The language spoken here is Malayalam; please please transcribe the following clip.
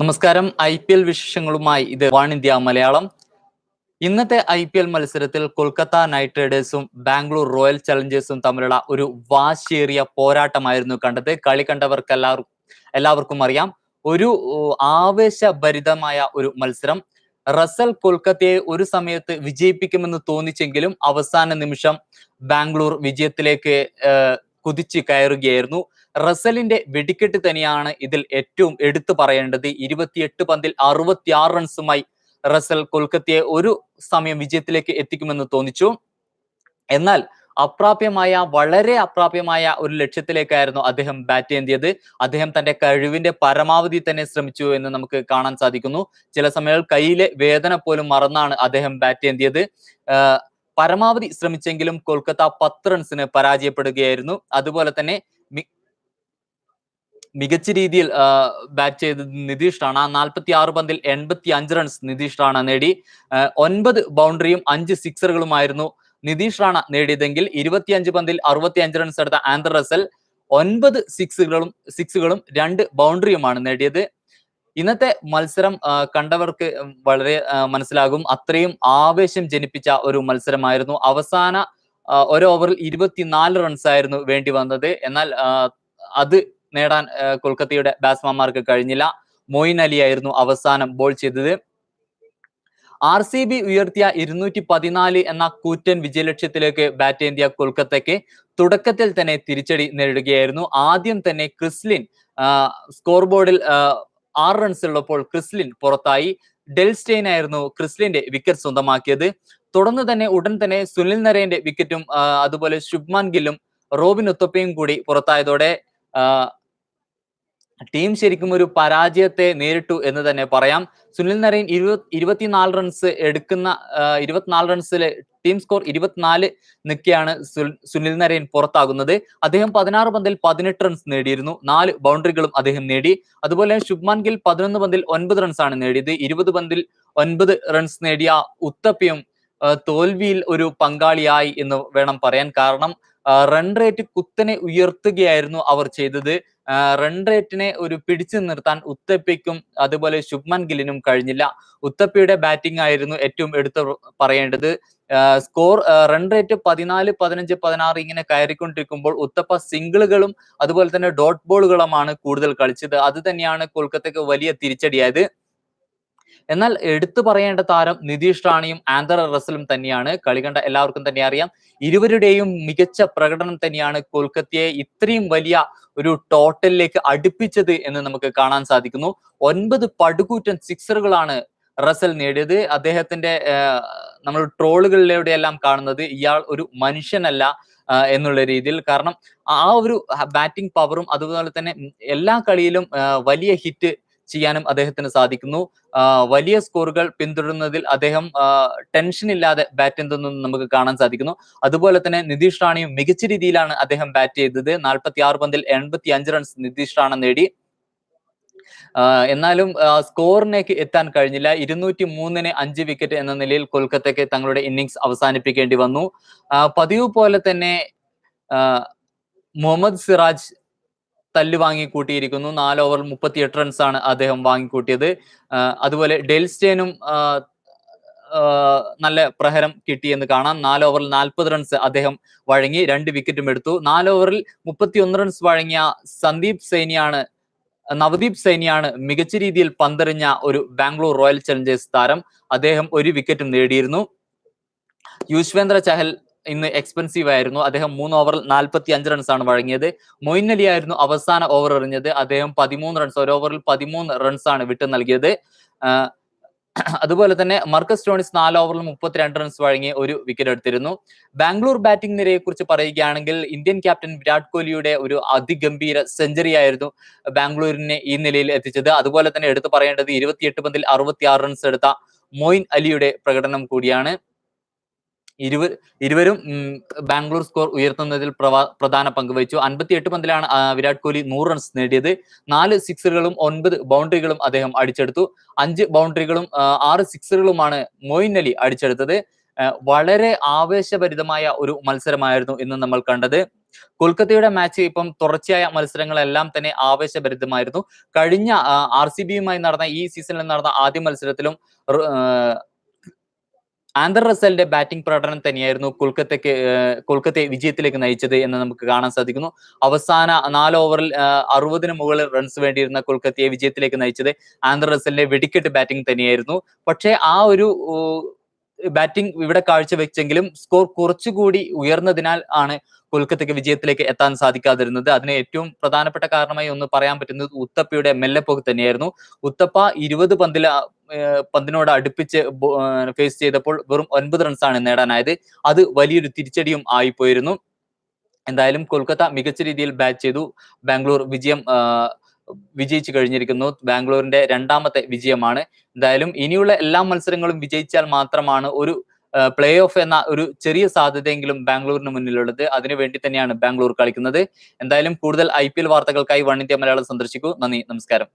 നമസ്കാരം. ഐ പി എൽ വിശേഷങ്ങളുമായി ഇത് വൺ ഇന്ത്യ മലയാളം. ഇന്നത്തെ ഐ പി എൽ മത്സരത്തിൽ കൊൽക്കത്ത നൈറ്റ് റൈഡേഴ്സും ബാംഗ്ലൂർ റോയൽ ചലഞ്ചേഴ്സും തമ്മിലുള്ള ഒരു വാശിയേറിയ പോരാട്ടമായിരുന്നു കണ്ടത്. കളി കണ്ടവർക്ക് എല്ലാവർക്കും എല്ലാവർക്കും അറിയാം. ഒരു ആവേശഭരിതമായ ഒരു മത്സരം. റസൽ കൊൽക്കത്തയെ ഒരു സമയത്ത് വിജയിപ്പിക്കുമെന്ന് തോന്നിച്ചെങ്കിലും അവസാന നിമിഷം ബാംഗ്ലൂർ വിജയത്തിലേക്ക് കുതിച്ചു കയറുകയായിരുന്നു. റസലിന്റെ വെടിക്കെട്ട് തന്നെയാണ് ഇതിൽ ഏറ്റവും എടുത്തു പറയേണ്ടത്. ഇരുപത്തിയെട്ട് പന്തിൽ അറുപത്തിയാറ് റൺസുമായി റസൽ കൊൽക്കത്തയെ ഒരു സമയം വിജയത്തിലേക്ക് എത്തിക്കുമെന്ന് തോന്നിച്ചു. എന്നാൽ അപ്രാപ്യമായ വളരെ അപ്രാപ്യമായ ഒരു ലക്ഷ്യത്തിലേക്കായിരുന്നു അദ്ദേഹം ബാറ്റ് ചെയ്യേണ്ടത് അദ്ദേഹം തന്റെ കഴിവിന്റെ പരമാവധി തന്നെ ശ്രമിച്ചു എന്ന് നമുക്ക് കാണാൻ സാധിക്കുന്നു. ചില സമയങ്ങളിൽ കയ്യിലെ വേദന പോലും മറന്നാണ് അദ്ദേഹം ബാറ്റ് ചെയ്യേണ്ടത് പരമാവധി ശ്രമിച്ചെങ്കിലും കൊൽക്കത്ത പത്ത് റൺസിന് പരാജയപ്പെടുകയായിരുന്നു. അതുപോലെ തന്നെ മികച്ച രീതിയിൽ ബാറ്റ് ചെയ്തത് നിതീഷ് റാണ നാൽപ്പത്തി ആറ് പന്തിൽ എൺപത്തി അഞ്ച് റൺസ് നിതീഷ് റാണ നേടി. ഒൻപത് ബൗണ്ടറിയും അഞ്ച് സിക്സറുകളുമായിരുന്നു നിതീഷ് റാണ നേടിയതെങ്കിൽ ഇരുപത്തിയഞ്ച് പന്തിൽ അറുപത്തി അഞ്ച് റൺസ് എടുത്ത ആന്തർ റസൽ ഒൻപത് സിക്സുകളും സിക്സുകളും രണ്ട് ബൗണ്ടറിയുമാണ് നേടിയത്. ഇന്നത്തെ മത്സരം കണ്ടവർക്ക് വളരെ മനസ്സിലാകും. അത്രയും ആവേശം ജനിപ്പിച്ച ഒരു മത്സരമായിരുന്നു. അവസാന ഒരു ഓവറിൽ ഇരുപത്തിനാല് റൺസ് ആയിരുന്നു വേണ്ടി വന്നത്. എന്നാൽ അത് നേടാൻ കൊൽക്കത്തയുടെ ബാറ്റ്സ്മാൻമാർക്ക് കഴിഞ്ഞില്ല. മൊയിൻ അലി ആയിരുന്നു അവസാനം ബോൾ ചെയ്തത്. ആർ സി ബി ഉയർത്തിയ ഇരുന്നൂറ്റി പതിനാല് എന്ന കൂറ്റൻ വിജയലക്ഷ്യത്തിലേക്ക് ബാറ്റ് ചെയ്തിയ കൊൽക്കത്തയ്ക്ക് തുടക്കത്തിൽ തന്നെ തിരിച്ചടി നേരിടുകയായിരുന്നു. ആദ്യം തന്നെ ക്രിസ്ലിൻ സ്കോർ ബോർഡിൽ ആറ് റൺസ് ഉള്ളപ്പോൾ ക്രിസ്ലിൻ പുറത്തായി. ഡെൽസ്റ്റെയിൻ ആയിരുന്നു ക്രിസ്ലിന്റെ വിക്കറ്റ് സ്വന്തമാക്കിയത്. തുടർന്ന് തന്നെ ഉടൻ തന്നെ സുനിൽ നരേന്റെ വിക്കറ്റും അതുപോലെ ശുഭ്മാൻ ഗില്ലും റോബിൻ ഉത്തപ്പയും കൂടി പുറത്തായതോടെ ടീം ശരിക്കും ഒരു പരാജയത്തെ നേരിട്ടു എന്ന് തന്നെ പറയാം. സുനിൽ നരൈൻ ഇരുപത് ഇരുപത്തിനാല് റൺസ് എടുക്കുന്ന ഇരുപത്തിനാല് റൺസിൽ ടീം സ്കോർ ഇരുപത്തിനാല് നിൽക്കെയാണ് സുനിൽ നരൈൻ പുറത്താകുന്നത്. അദ്ദേഹം പതിനാറ് പന്തിൽ പതിനെട്ട് റൺസ് നേടിയിരുന്നു. നാല് ബൗണ്ടറികളും അദ്ദേഹം നേടി. അതുപോലെ ശുഭ്മാൻ ഗിൽ പതിനൊന്ന് പന്തിൽ ഒൻപത് ആണ് നേടിയത്. ഇരുപത് പന്തിൽ ഒൻപത് റൺസ് നേടിയ ഉത്തപ്പയും തോൽവിയിൽ ഒരു പങ്കാളിയായി എന്ന് വേണം പറയാൻ. കാരണം റൺ റേറ്റ് കുത്തനെ ഉയർത്തുകയായിരുന്നു അവർ ചെയ്തത്. റൺ റേറ്റിനെ ഒരു പിടിച്ചു നിർത്താൻ ഉത്തപ്പിക്കും അതുപോലെ ശുഭ്മൻ ഗില്ലിനും കഴിഞ്ഞില്ല. ഉത്തപ്പിയുടെ ബാറ്റിംഗ് ആയിരുന്നു ഏറ്റവും എടുത്തു പറയേണ്ടത്. സ്കോർ റൺ റേറ്റ് പതിനാല് പതിനഞ്ച് പതിനാറ് ഇങ്ങനെ കയറിക്കൊണ്ടിരിക്കുമ്പോൾ ഉത്തപ്പ സിംഗിളുകളും അതുപോലെ തന്നെ ഡോട്ട് ബോളുകളുമാണ് കൂടുതൽ കളിച്ചത്. അത് തന്നെയാണ് കൊൽക്കത്തയ്ക്ക് വലിയ തിരിച്ചടിയായത്. എന്നാൽ എടുത്തു പറയേണ്ട താരം നിതീഷ് റാണിയും ആന്തർ റസലും തന്നെയാണ്. കളി കണ്ട എല്ലാവർക്കും തന്നെ അറിയാം. ഇരുവരുടെയും മികച്ച പ്രകടനം തന്നെയാണ് കൊൽക്കത്തയെ ഇത്രയും വലിയ ഒരു ടോട്ടലിലേക്ക് അടുപ്പിച്ചത് എന്ന് നമുക്ക് കാണാൻ സാധിക്കുന്നു. ഒൻപത് പടുകൂറ്റൻ സിക്സറുകളാണ് റസൽ നേടിയത്. അദ്ദേഹത്തിന്റെ നമ്മൾ ട്രോളുകളിലൂടെ എല്ലാം കാണുന്നത് ഇയാൾ ഒരു മനുഷ്യനല്ല എന്നുള്ള രീതിയിൽ. കാരണം ആ ഒരു ബാറ്റിംഗ് പവറും അതുപോലെ തന്നെ എല്ലാ കളിയിലും വലിയ ഹിറ്റ് ചെയ്യാനും അദ്ദേഹത്തിന് സാധിക്കുന്നു. വലിയ സ്കോറുകൾ പിന്തുടരുന്നതിൽ അദ്ദേഹം ടെൻഷൻ ഇല്ലാതെ ബാറ്റ് ചെയ്യുന്നതെന്ന് നമുക്ക് കാണാൻ സാധിക്കുന്നു. അതുപോലെ തന്നെ നിതീഷ് റാണിയും മികച്ച രീതിയിലാണ് അദ്ദേഹം ബാറ്റ് ചെയ്തത്. നാൽപ്പത്തി ആറ് പന്തിൽ എൺപത്തി അഞ്ച് റൺസ് നിതീഷ് റാണ നേടി. എന്നാലും സ്കോറിനേക്ക് എത്താൻ കഴിഞ്ഞില്ല. ഇരുന്നൂറ്റി മൂന്നിന് അഞ്ച് വിക്കറ്റ് എന്ന നിലയിൽ കൊൽക്കത്തയ്ക്ക് തങ്ങളുടെ ഇന്നിങ്സ് അവസാനിപ്പിക്കേണ്ടി വന്നു. പതിവ് പോലെ തന്നെ മുഹമ്മദ് സിറാജ് തല്ല് വാങ്ങിക്കൂട്ടിയിരിക്കുന്നു. നാല് എട്ട് റൺസ് ആണ് അദ്ദേഹം വാങ്ങിക്കൂട്ടിയത്. അതുപോലെ ഡെൽസ്റ്റേനും നല്ല പ്രഹരം കിട്ടിയെന്ന് കാണാം. നാല് ഓവറിൽ നാൽപ്പത് റൺസ് അദ്ദേഹം വഴങ്ങി രണ്ട് വിക്കറ്റും എടുത്തു. നാല് ഓവറിൽ മുപ്പത്തി ഒന്ന് റൺസ് വഴങ്ങിയ സന്ദീപ് സൈനിയാണ് നവദീപ് സൈനിയാണ് മികച്ച രീതിയിൽ പന്തെറിഞ്ഞ ഒരു ബാംഗ്ലൂർ റോയൽ ചലഞ്ചേഴ്സ് താരം. അദ്ദേഹം ഒരു വിക്കറ്റും നേടിയിരുന്നു. യുശ്വേന്ദ്ര ചഹൽ ഇന്ന് എക്സ്പെൻസീവ് ആയിരുന്നു. അദ്ദേഹം മൂന്ന് ഓവറിൽ നാൽപ്പത്തി അഞ്ച് റൺസ് ആണ് വഴങ്ങിയത്. മൊയിൻ അലി ആയിരുന്നു അവസാന ഓവർ എറിഞ്ഞത്. അദ്ദേഹം പതിമൂന്ന് റൺസ് ഒരു ഓവറിൽ പതിമൂന്ന് ആണ് വിട്ടു നൽകിയത്. അതുപോലെ തന്നെ മർക്കസ് ടോണിസ് നാല് ഓവറിൽ മുപ്പത്തിരണ്ട് റൺസ് വഴങ്ങി ഒരു വിക്കറ്റ് എടുത്തിരുന്നു. ബാംഗ്ലൂർ ബാറ്റിംഗ് നിരയെ കുറിച്ച് പറയുകയാണെങ്കിൽ ഇന്ത്യൻ ക്യാപ്റ്റൻ വിരാട് കോഹ്ലിയുടെ ഒരു അതിഗംഭീര സെഞ്ചുറി ആയിരുന്നു ബാംഗ്ലൂരിനെ ഈ നിലയിൽ എത്തിച്ചത്. അതുപോലെ തന്നെ എടുത്തു പറയേണ്ടത് ഇരുപത്തിയെട്ട് പന്തിൽ അറുപത്തി റൺസ് എടുത്ത മൊയിൻ അലിയുടെ പ്രകടനം കൂടിയാണ്. ഇരുവ ഇരുവരും ബാംഗ്ലൂർ സ്കോർ ഉയർത്തുന്നതിൽ പ്രധാന പങ്ക് വഹിച്ചു. അൻപത്തിയെട്ട് പന്തിലാണ് വിരാട് കോഹ്ലി നൂറ് റൺസ് നേടിയത്. നാല് സിക്സറുകളും ഒൻപത് ബൗണ്ടറികളും അദ്ദേഹം അടിച്ചെടുത്തു. അഞ്ച് ബൗണ്ടറികളും ആറ് സിക്സറുകളുമാണ് മൊയിൻ അലി അടിച്ചെടുത്തത്. വളരെ ആവേശഭരിതമായ ഒരു മത്സരമായിരുന്നു ഇന്ന് നമ്മൾ കണ്ടത്. കൊൽക്കത്തയുടെ മാച്ച് ഇപ്പം തുടർച്ചയായ മത്സരങ്ങളെല്ലാം തന്നെ ആവേശഭരിതമായിരുന്നു. കഴിഞ്ഞ ആർ സി ബിയുമായി നടന്ന ഈ സീസണിൽ നടന്ന ആദ്യ മത്സരത്തിലും റ- ആ, റസലിന്റെ ബാറ്റിംഗ് പ്രകടനം തന്നെയായിരുന്നു കൊൽക്കത്തയ്ക്ക് കൊൽക്കത്തയെ വിജയത്തിലേക്ക് നയിച്ചത് എന്ന് നമുക്ക് കാണാൻ സാധിക്കുന്നു. അവസാന നാല് ഓവറിൽ അറുപതിന് മുകളിൽ റൺസ് വേണ്ടിയിരുന്ന കൊൽക്കത്തയെ വിജയത്തിലേക്ക് നയിച്ചത് ആന്തർ റസലിന്റെ വെടിക്കെട്ട് ബാറ്റിംഗ് തന്നെയായിരുന്നു. പക്ഷേ ആ ഒരു ബാറ്റിംഗ് ഇവിടെ കാഴ്ചവെച്ചെങ്കിലും സ്കോർ കുറച്ചുകൂടി ഉയർന്നതിനാൽ ആണ് കൊൽക്കത്തയ്ക്ക് വിജയത്തിലേക്ക് എത്താൻ സാധിക്കാതിരുന്നത്. അതിന് ഏറ്റവും പ്രധാനപ്പെട്ട കാരണമായി ഒന്ന് പറയാൻ പറ്റുന്നത് ഉത്തപ്പയുടെ മെല്ലെപ്പോക്ക് തന്നെയായിരുന്നു. ഉത്തപ്പ ഇരുപത് പന്തില പന്തിനോട് അടുപ്പിച്ച് ഫേസ് ചെയ്തപ്പോൾ വെറും ഒൻപത് റൺസാണ് നേടാനായത്. അത് വലിയൊരു തിരിച്ചടിയും ആയിപ്പോയിരുന്നു. എന്തായാലും കൊൽക്കത്ത മികച്ച രീതിയിൽ ബാറ്റ് ചെയ്തു. ബാംഗ്ലൂർ വിജയം വിജയിച്ചു കഴിഞ്ഞിരിക്കുന്നു. ബാംഗ്ലൂരിന്റെ രണ്ടാമത്തെ വിജയമാണ്. എന്തായാലും ഇനിയുള്ള എല്ലാ മത്സരങ്ങളും വിജയിച്ചാൽ മാത്രമാണ് ഒരു പ്ലേ ഓഫ് എന്ന ഒരു ചെറിയ സാധ്യതയെങ്കിലും ബാംഗ്ലൂരിന് മുന്നിലുള്ളത്. അതിനുവേണ്ടി തന്നെയാണ് ബാംഗ്ലൂർ കളിക്കുന്നത്. എന്തായാലും കൂടുതൽ ഐ വാർത്തകൾക്കായി വൺ ഇന്ത്യ മലയാളം സന്ദർശിക്കൂ. നന്ദി നമസ്കാരം.